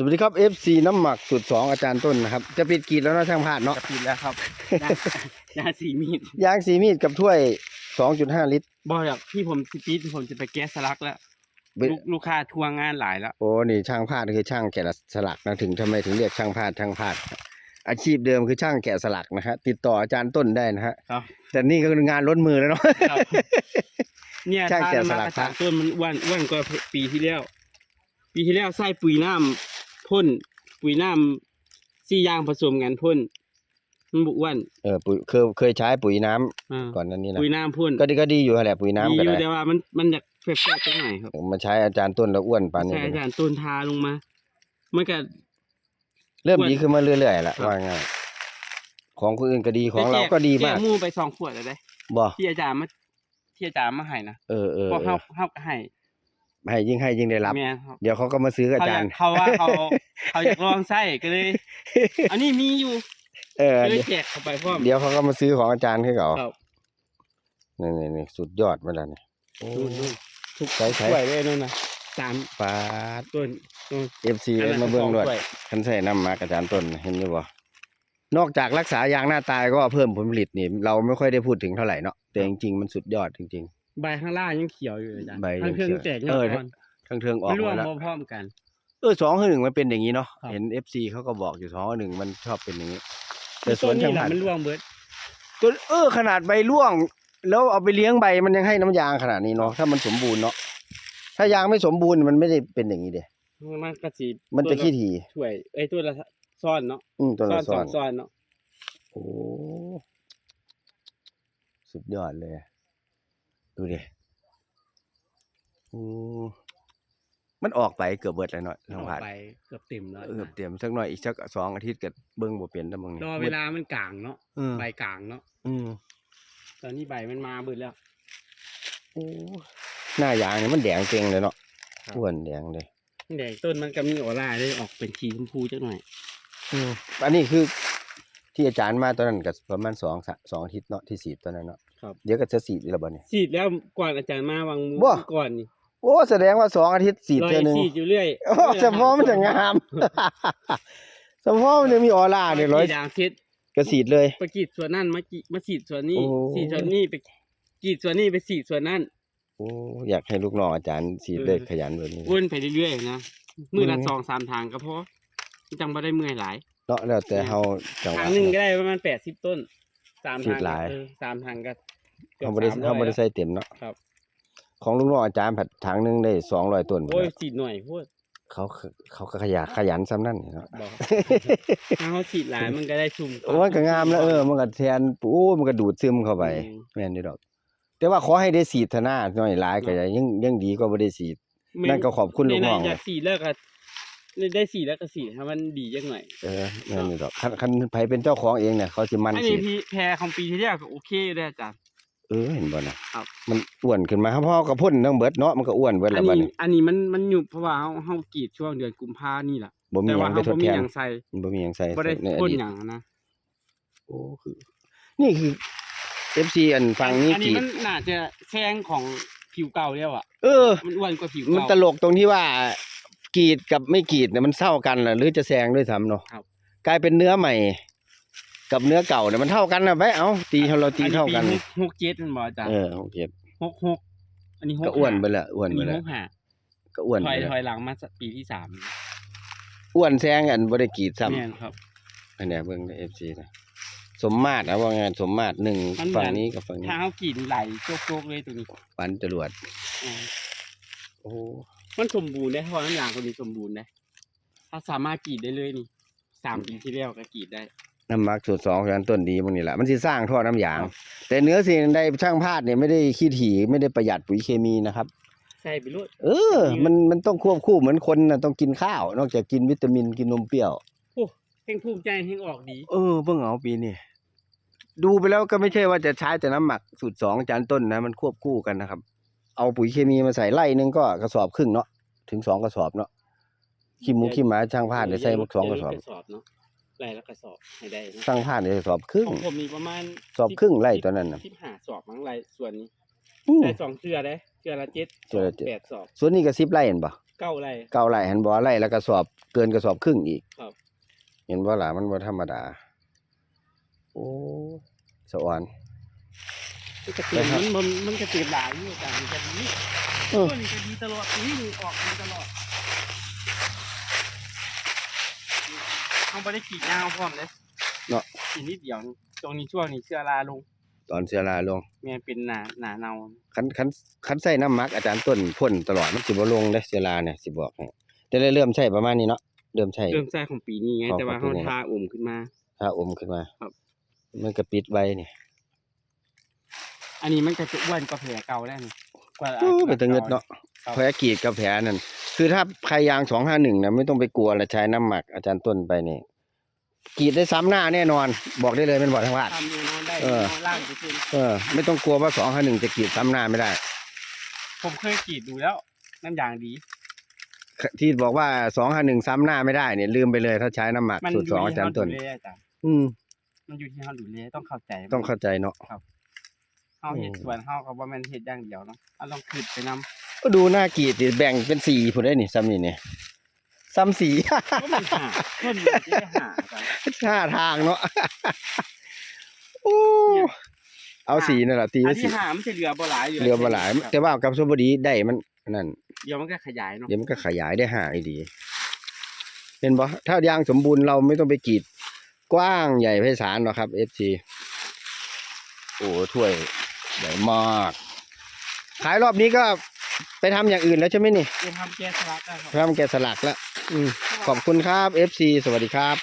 สวัสดีครับ FC น้ำหมักสุดสองอาจารย์ต้นนะครับ จะปิดกรีดแล้วเนาะช่างพาดเนาะจะปิดแล้วครับยายาสีมีดยางสีมีดกับถ้วย 2.5 ลิตรบอกอยากพี่ผมสปีดผมจะไปแก้สลักแล้วเว้ยลูกลูกค้าทวงงานหลายแล้วโอ้นี่ช่างพาดคือช่างแกะสลักนะถึงทำไมถึงเรียกช่างพาดช่างพาดอาชีพเดิมคือช่างแกะสลักนะฮะติดต่ออาจารย์ต้นได้นะฮะครับแต่นี่ก็คืองานล้นมือแล้วเนาะครับเนี่ยช่างแกะสลักทางมากระถางต้นมันอ้วนอ้วนกว่าปีที่แล้ว ปีที่แล้วใส่ปุ๋ยน้ำ พ่นปุ๋ยน้ำสี่อย่างผสมกันพ่นมันบุอ้วนเออปุ๋ยเคยเคยใช้ปุ๋ยน้ำอ่าก่อนนั้นนี่นะปุ๋ยน้ำพ่นก็ดีก็ดีอยู่แหละปุ๋ยน้ำดีก็อยู่ได้แต่ว่ามันมันอยากแฝงๆตรงไหนครับมาใช้อาจารย์ต้นแล้วอ้วนปานนี้ใช่อาจารย์ต้นทาลงมามันก็ เริ่มดีขึ้นมาเรื่อยๆละครับ ว่าง่ายของคนอื่นก็ดีของเราก็ดีมากแก้หมูไปสองขวดเลยเด้บ่ที่อาจารย์มาที่อาจารย์มาให้นะเออเออเพราะเอเขาอเขาก็ให้ ให้ยิ่งให้ยิ่งได้รับ แม่ครับเดี๋ยวเขาก็มาซื้อกับเขาอาอจายารกย์ เขาว่าเขาเขาอยากลองไส้ก็เลย อันนี้มีอยู่เออ ก็เลเดี๋ยยวแจกเข้าไปพร้อมเดี๋ยวเขาก็มาซื้อของอาจารย์ให้เขาครับนี่นี่นี่สุดยอดไปแล้วนี่นู่นนู่นทุกใช้ใช้ถ้วยเลยนู่นนะสามฟาดต้นนู่นเอฟซีมาเบิ่งด้วยถ้วยคันใส่น้ำมากอาจารย์ต้นเห็นอยู่บ่นอกจากรักษายางหน้าตายก็เพิ่มผลผลิตนี่ เราไม่ค่อยได้พูดถึงเท่าไหร่เนาะแต่จริงๆมันสุดยอดจริง ใบข้างล่างยังเขียวอยู่เลยอาจารย์ใบยัทั้งงเครื่องเขียวแตกยเอออดอ่อนๆทั้งเทิงออกไม่ร่หวมงดแล้ว พร้อมๆกัน เออสองหนึ่งมันเป็นอย่างนี้เนาะครับ เห็นเอฟซีเขาก็บอกอยู่สองหนึ่งมันชอบเป็นอย่างนี้ แต่สวนต้ช่างแหละพันมันร่วงเบิดตัวเออขนาดใบร่วง แล้วเอาไปเลี้ยงใบมันยังให้น้ำยางขนาดนี้เนาะถ้ามันสมบูรณ์เนาะถ้ายางไม่สมบูรณ์มันไม่ได้เป็นอย่างนี้เด้มันกระสีมันจะขี้ถี่ถ้วยไอ้ยตัวละซ่อนเนาะอืมตัวซ่อละนซ้สออนงซ่อนเนาะโอ้สุดยอดเลย ดูดิอืมมันออกไปเกือบเบิดแล้วเนาะทางออกผ่านไปเกือบเต็มแล้วเออเตรียมสักหน่อยอีกสักสองอาทิตย์ก็เบิ้งบ่เปลี่ยนแล้วมึงนี่รอเวลามันกลางเนาะอืมใบกลางเนาะอืมตอนนี้ใบมันมาเบิดแล้ว โอ้หน้ายางนี่มันแดงเก่งเลยเนาะครับ อ้วนแดงเลยแดงต้นมันก็มีออร่าเลยออกเป็นสีชมพูจักหน่อย อืมอันนี้คือที่อาจารย์มาตอนนั้นก็ประมาณสองสะสองอาทิตย์เนาะที่สีดตอนนั้นเนาะ ครับ เดี๋ยวก็จะสีดอีกแล้วบ่เนี่ย ฉีดแล้วก่อนอาจารย์มาวางมือบ่ ก่อนนี่โอ้แสดงว่าสองอาทิตย์สีดรอยเท่านึง ฉีดอยู่เรื่อยโอ้เฉพาะมันจะงาม เฉพาะมันจะมีออร่าเนี่ยร้อยฉีดยางเช็ดก็สีดเลย ไปกรีดส่วนนั่นมากีมาฉีดส่วนนี้โอ้ ฉีดส่วนนี้ไปกรีดส่วนนี้ไปฉีดส่วนนั้นโอ้อยากให้ลูกน้องอาจารย์สีดเลยเออขยันแบบนี้ วนไปเรื่อยๆนะมือละอืม สองสามทางก็พอจังบ่ได้เมื่อยหลายเนาะแล้วแต่เฮาจังหะทาวงหนึ่งก็ได้ประมาณแปดสิบต้น สามฉีทาดงหลาย เออสามทางก็กือบเฮาบ่ได้300เฮาบ่ได้ใส่เต็มเนาะครับ ของลูกน้องอาจารย์ผัดถังหนึงได้200ต้นโอ้ยฉีดหน่อยพูดเขาเขาก็ขยันขยันซ้ำนั่นเนาะ บอก ถ้าเขาฉีดหลายมันก็ได้ชุ่มโอ้มันก็งามแล้วเออมันก็แทนโอ้มันก็ดูดซึมเข้าไปอืม แม่นอยู่ดอก แต่ว่าขอให้ได้สีดเถอะนะหน่อยหลายก็ยังยังดีกว่าบ่ได้สีดไม่นั่นก็ขอบคุณลูกน้องไหๆอยากฉีดแล้วก็ ได้ฉีดแล้วก็ฉีดให้มันดีจังหน่อยเออแม่นอยู่ดอกคันคันไผเป็นเจ้าของเองเนี่ยเขาสิมันอันสีนี้ดพี่แพรของปีที่แล้วก็โอเคอยู่เลยอาจารย์ เออเห็นบ่น่ะมันอ้วนขึ้นมาเพราะเขาก็พ่นทั้งเบิดเนาะมันก็อ้วนเบิดอัแล้วนบัดนี้นี้อันนี้มันมันอยู่เพราะว่าเฮาเฮากรีดช่วงเดือนกุมภานี่แหละบ่มีแต่หยัว่างไปเฮาทดบ่แทมีนหยังใส่บ่มีหยังใส่บ่ได้ในอพ่นดีตหยังนะโอ้คือ นี่คือ FC อันฟังนี้อันกรีนี้ดมันน่าจะแซงของผิวเก่าแล้วอะเออ มันอ้วนกว่าผิวมันเก่าตลกตรงที่ว่า กรีดกับไม่กรีดเนี่ยมันเท่ากันล่ะหรือจะแซงด้วยซ้ำเนาะครับ กลายเป็นเนื้อใหม่ กับเนื้อเก่าเนี่ยมันเท่ากันนะไปเอาตีเท่าเราตีเท่ากัน อัปีหกเจ็ดมันบ่อาจารย์เออโอเคหกหกอันนี้หกก็อ้วนไปห้าละอ้วนอันไปนี้ละหกห้าก็อ้วนถไปอยละถอยหลังมาปีที่สามอ้วนแซงอันบ่ได้กรีดซ้แม่นครับำอันเนี้ยเบิ่งใน FC นะสมมาตรนะว่าไงานสมมาตรหนึ่งมันเหมือน ฝั่งนี้กับฝั่งนี้ถ้าเฮากรีดไหลโจกๆเลยตัวนี้ปันจรวด อ่าโอ้ มันสมบูรณ์ได้เพราะน้ำยางคนนี้สมบูรณ์ได้ถ้าสามารถกรีดได้เลยนี่สามปีที่แล้วก็กรีดได้ น้ำมักสูตรสองของต้นดีพวกนี้แหละมันสิสร้างท่อน้ำยางครับแต่เนื้อสิ่งใดช่างพาดเนี่ยไม่ได้ขี้ถี่ไม่ได้ประหยัดปุ๋ยเคมีนะครับ ใช่ไปรุ่นเออ มันมันต้องควบคู่เหมือนคนนะต้องกินข้าว นอกจากกินวิตามินกินนมเปรี้ยวโอ้เพ่งภูมิใจเพ่งออกดี เออเพิ่งเอาปีนี้ดูไปแล้วก็ไม่ใช่ว่าจะใช้แต่น้ำหมักสูตรสองจานต้นนะ มันควบคู่กันนะครับ เอาปุ๋ยเคมีมาใส่ไร่หนึงก็กระสอบครึ่งเนาะ ถึงสองกระสอบเนาะขี้หมูขี้หมาช่างพาดเนี่ยใส่มาสองกระสอบกระสอบเนาะไร่ละกระสอบให้ได้นะช่างพาดเนี่ยกระสอบครึ่งของผมมีประมาณสอบครึ่งไร่ตัวนั้นน่ะสิบห้าสอบมั้งไรส่วนนี้อืมใส่สองเชือได้เชือละเจ็ดเชือละเจ็ดแปดสอบส่วนนี้ก็สิบไร่เห็นปะเก้าไรเก้าไร่หันบ่อไร่แล้วกระสอบเกินกระสอบครึ่งอีกครับ เห็นบ่ล่ะมันบ่ธรรมดาโอ้สะอ่อนกระตือมันมันมันกระตือหลายอยู่แต่มันจะดีเออ ต้นจะดีตลอดวิ่งออกดีตลอดเอาไปได้กี่ยาวพร้อมเลยเนาะอีกนิดเดียวนี่ตรงนี้ช่วงนี้เชื้อราลงตอนเสียลาลงแม่นเป็นหนาหนาเนาคันคันคันใส่น้ำหมักอาจารย์ต้นพ่นตลอดมันสิบ่ลงเด้เสียลาเนี่ยสิบอกให้แต่เริ่มใช้ประมาณนี้เนาะเริ่มใช้เริ่มใส่ของปีนี้ไงของแต่ว่าปีเขานี้ทาอุ่มขึ้นมาถ้าอมขึ้นมาครับ มันก็ปิดไว้นี่อันนี้มันก็จะอ้วนกว่าแผลเก่าแล้วนี่กว่าโอ้เป็นตะเงิดเนาะครับแผลกรีดกับแผลนั่นคือถ้าใครยาง251นะไม่ต้องไปกลัวละใช้น้ำหมักอาจารย์ต้นไปนี่กรีดได้ซ้ำหน้าแน่นอน บอกได้เลยแมันบอกทั้งว่าทำอยู่นอนได้เออนอนล่างไปขึ้นเออ ไม่ต้องกลัวว่า251จะกรีดซ้ำหน้าไม่ได้ ผมเคยกรีดดูแล้ว น้ำยางดี ที่บอกว่า251ซ้ำหน้าไม่ได้เนี่ยลืมไปเลยถ้าใช้น้ำหมักมันสูตรสองที่อาจารย์ต้นเฮดูแลอาจารย์อืมมันอยู่ที่เฮาดูแลต้องเข้าใจ ต้องเข้าใจเนาะ เฮาเฮ็ดอืมสวนเฮาก็บ่แม่นเฮ็ดอย่างเดียวเนาะเฮาต้องคิดไปนำก็ดูหน้ากรีดดิแบ่งเป็นสีพุ่นได้นี่ซ้ำนี่เนี่ยซ้ำสีก็มันหาเพิ่นมันสิได้หาอาจารย์ท่าทางเนาะโอ้เนี่ยเอาสีนั่นแหละตีอัไว้นสีที่หามันจะเหลือบ่หลายอยู่เรือบ่หลายครับแต่ว่ากับสมบดีได้มันนั่น เดี๋ยวมันก็ขยายเนาะเดี๋ยวมันก็ขยายได้ห้าอีดีเห็นบ่ถ้ายางสมบูรณ์เราไม่ต้องไปกรีด กว้างใหญ่ไพศาลหรอกครับ FG โอ้ถ้วย ใหญ่มาก ขายรอบนี้ก็ไปทำอย่างอื่นแล้วใช่ไหมนี่จะทำแก้สลักได้ครับทำแกะสลักแล้ว อืมขอบคุณครับ FC สวัสดีครับ